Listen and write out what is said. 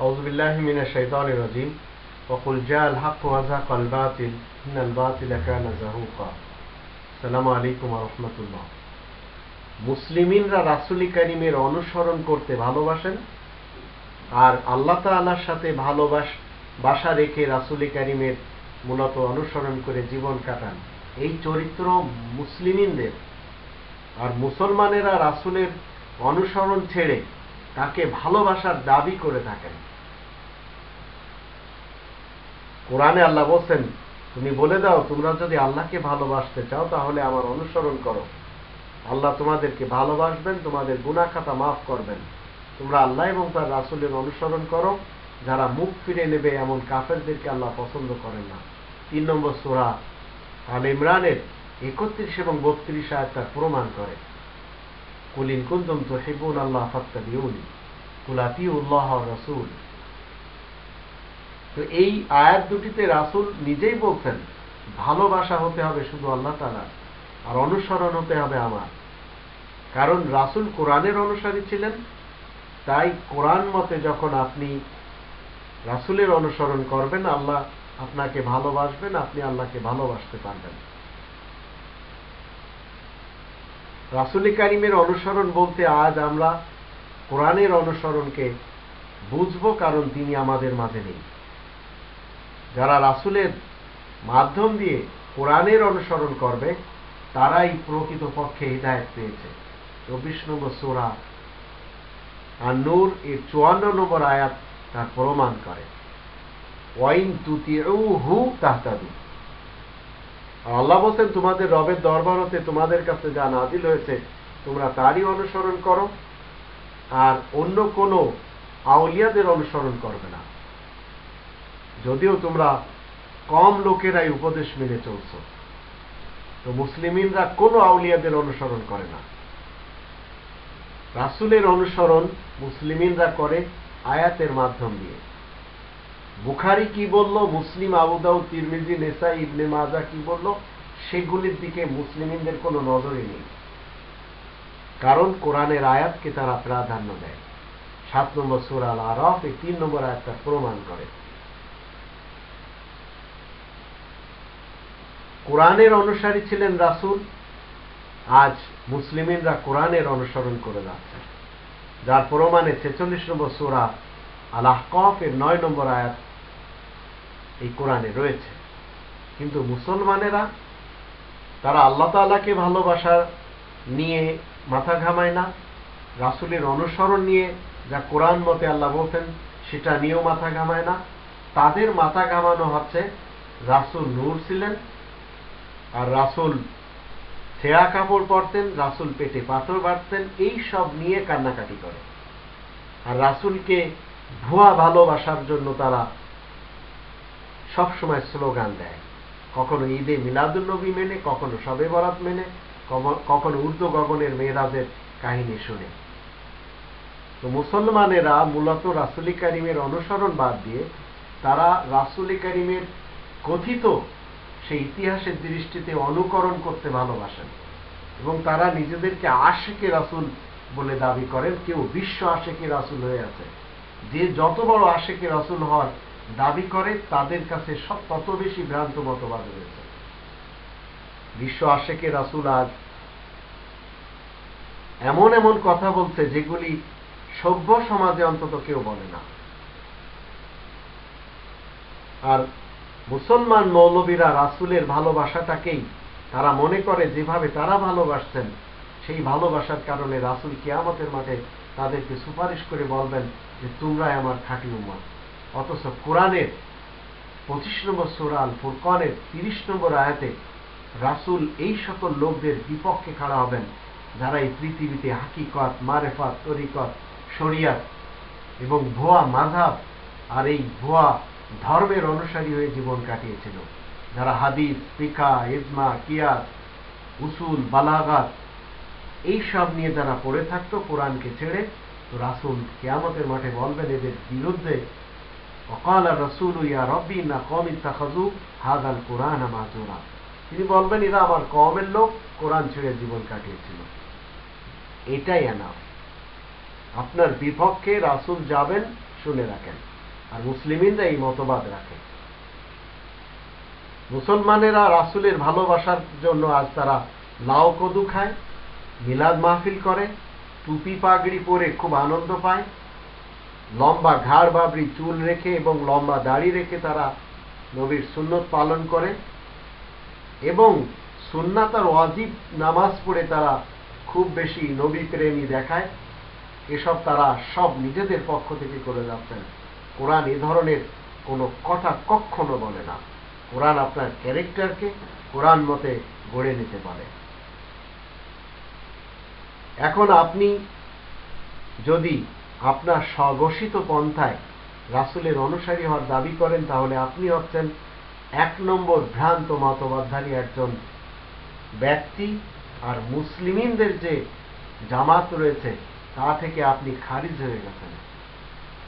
أعوذ بالله من الشيطان الرجيم وقل جاء الحق وزهق الباطل إن الباطل كان زهوقا السلام عليكم ورحمة الله মুসলিমিনরা রাসুলি কারিমের অনুসরণ করতে ভালোবাসেন আর আল্লাহ তাআলার সাথে ভালোবাস বাসা রেখে রাসুলি কারিমের মূলত অনুসরণ করে জীবন কাটান এই চরিত্র মুসলিমিনদের আর মুসলমানেরা রাসুলের অনুসরণ ছেড়ে তাকে ভালোবাসার দাবি করে থাকেন। কোরআনে আল্লাহ বলছেন, তুমি বলে দাও, তোমরা যদি আল্লাহকে ভালোবাসতে চাও, তাহলে আমার অনুসরণ করো। আল্লাহ তোমাদেরকে ভালোবাসবেন, তোমাদের গুনা খাতা মাফ করবেন। তোমরা আল্লাহ এবং তার রাসুলের অনুসরণ করো। যারা মুখ ফিরে নেবে, এমন কাফেরদেরকে আল্লাহ পছন্দ করেন না। তিন নম্বর সোরা আল ইমরানের একত্রিশ এবং বত্রিশ আয়াত তার প্রমাণ করে। কুলিন কুন্দম তো হেবুন আল্লাহ ফাত্তাবিউনি কুলাতি উল্লাহ রসুল তো এই আয়াত দুটিতে রাসুল নিজেই বলছেন, ভালোবাসা হতে হবে শুধু আল্লাহ তালা আর অনুসরণ হতে হবে আমার। কারণ রাসুল কোরআনের অনুসারী ছিলেন, তাই কোরআন মতে যখন আপনি রাসুলের অনুসরণ করবেন, আল্লাহ আপনাকে ভালোবাসবেন, আপনি আল্লাহকে ভালোবাসতে পারবেন। রাসুলি কারিমের অনুসরণ বলতে আজ আমরা কোরআনের অনুসরণকে বুঝব কারণ তিনি আমাদের মাঝে নেই। যারা রাসুলের মাধ্যম দিয়ে কোরআনের অনুসরণ করবে, তারাই প্রকৃত পক্ষে হৃদায়ত পেয়েছে। চব্বিশ নম্বর সোরা আর নূর এর চুয়ান্ন নম্বর আয়াত তার প্রমাণ করে। ওয়াইন তুতিউ হু তাহতাদু। আল্লাহ বলছেন, তোমাদের রবের দরবার হতে তোমাদের কাছে যা নাজিল হয়েছে, তোমরা তারই অনুসরণ করো, আর অন্য কোনো আউলিয়াদের অনুসরণ করবে না। যদিও তোমরা কম লোকেরাই উপদেশ মেনে চলছ, তো মুসলিমিনরা কোনো আউলিয়াদের অনুসরণ করে না। রাসুলের অনুসরণ মুসলিমিনরা করে আয়াতের মাধ্যম দিয়ে। বুখারি কি বলল, মুসলিম আবুদাউ তিরমিজি নেসা ইবনে মাজা কি বলল, সেগুলির দিকে মুসলিমিনদের কোনো নজরই নেই। কারণ কোরআনের আয়াতকে তারা প্রাধান্য দেয়। সাত নম্বর সুরাল আরফ এই তিন নম্বর আয়াতটা প্রমাণ করে। কোরআনের অনুসারী ছিলেন রাসুল, আজ মুসলিমিনরা কোরআনের অনুসরণ করে যাচ্ছে। যার প্রমাণে ছেচল্লিশ নম্বর সুরা আল্লাহ এর নয় নম্বর আয়াত এই কোরআনে রয়েছে। কিন্তু মুসলমানেরা, তারা আল্লাহ তালাকে ভালোবাসা নিয়ে মাথা ঘামায় না। রাসুলের অনুসরণ নিয়ে যা কোরআন মতে আল্লাহ বলতেন সেটা নিয়েও মাথা ঘামায় না। তাদের মাথা ঘামানো হচ্ছে, রাসুল নূর ছিলেন আর রাসুল ছেঁড়া কাপড় পরতেন, রাসুল পেটে পাথর বাড়তেন এই সব নিয়ে কান্নাকাটি করে। আর রাসুলকে ভুয়া ভালোবাসার জন্য তারা সবসময় স্লোগান দেয়। কখনো ঈদে মিলাদুলনবী মেনে, কখনো সবে বরাত মেনে কখনো উর্দু গগনের মেয়েরাজের কাহিনী শুনে। তো মুসলমানেরা মূলত রাসুলি কারিমের অনুসরণ বাদ দিয়ে তারা রাসুলি কারিমের কথিত সেই ইতিহাসের দৃষ্টিতে অনুকরণ করতে ভালোবাসেন এবং তারা নিজেদেরকে আশেকে রাসুল বলে দাবি করেন। কেউ বিশ্ব আশেকে রাসুল হয়ে আছে। যে যত বড় আশেকে রাসুল হওয়ার দাবি করে তাদের কাছে সব তত বেশি ভ্রান্ত মতবাদ রয়েছে। বিশ্ব আশেকে রাসুল আজ এমন এমন কথা বলছে যেগুলি সভ্য সমাজে অন্তত কেউ বলে না। আর মুসলমান মৌলবীরা রাসুলের ভালোবাসাটাকেই তারা মনে করে যেভাবে তারা ভালোবাসছেন, সেই ভালোবাসার কারণে রাসুল কিয়ামতের মাঠে তাদেরকে সুপারিশ করে বলবেন যে, তোমরাই আমার খাঁটি উম্মত। অথচ কোরআনের পঁচিশ নম্বর সুরাল ফুরকানের তিরিশ নম্বর আয়াতে রাসুল এই সকল লোকদের বিপক্ষে খাড়া হবেন, যারা এই পৃথিবীতে হাকিকত, মারেফাত, তরিকত, শরিয়াত এবং ভুয়া মাধাব আর এই ভুয়া ধর্মের অনুসারী হয়ে জীবন কাটিয়েছিল। যারা হাদিস পিকা ইজমা, কিয়াস, উসুল, বালাগাত, এই সব নিয়ে যারা পড়ে থাকতো কোরআনকে ছেড়ে, তো রাসুল কেয়ামতের মাঠে বলবেন, এদের বিরুদ্ধে ইয়া রব্বি না কম ইত্তাখাজু হাদাল কোরআন মাতুরা তিনি বলবেন, এরা আমার কমের লোক, কোরআন ছেড়ে জীবন কাটিয়েছিল। এটাই আপনার বিপক্ষে রাসুল যাবেন, শুনে রাখেন। আর মুসলিমিনরা এই মতবাদ রাখে। মুসলমানেরা রাসুলের ভালোবাসার জন্য আজ তারা লাউ কদু খায়, মিলাদ মাহফিল করে, টুপি পাগড়ি পরে খুব আনন্দ পায় লম্বা ঘাড় বাবড়ি চুল রেখে এবং লম্বা দাড়ি রেখে তারা নবীর সুন্নত পালন করে এবং সুন্নাত আর ওয়াজিব নামাজ পড়ে তারা খুব বেশি নবী প্রেমী দেখায়। এসব তারা সব নিজেদের পক্ষ থেকে করে যাচ্ছেন। কোরআন এ ধরনের কোনো কথা কখনো বলে না। কোরআন আপনার ক্যারেক্টারকে কোরআন মতে গড়ে নিতে পারে। এখন আপনি যদি আপনার স্বঘোষিত পন্থায় রাসুলের অনুসারী হওয়ার দাবি করেন, তাহলে আপনি হচ্ছেন এক নম্বর ভ্রান্ত মতবাদধারী একজন ব্যক্তি আর মুসলিমিনদের যে জামাত রয়েছে, তা থেকে আপনি খারিজ হয়ে গেছেন।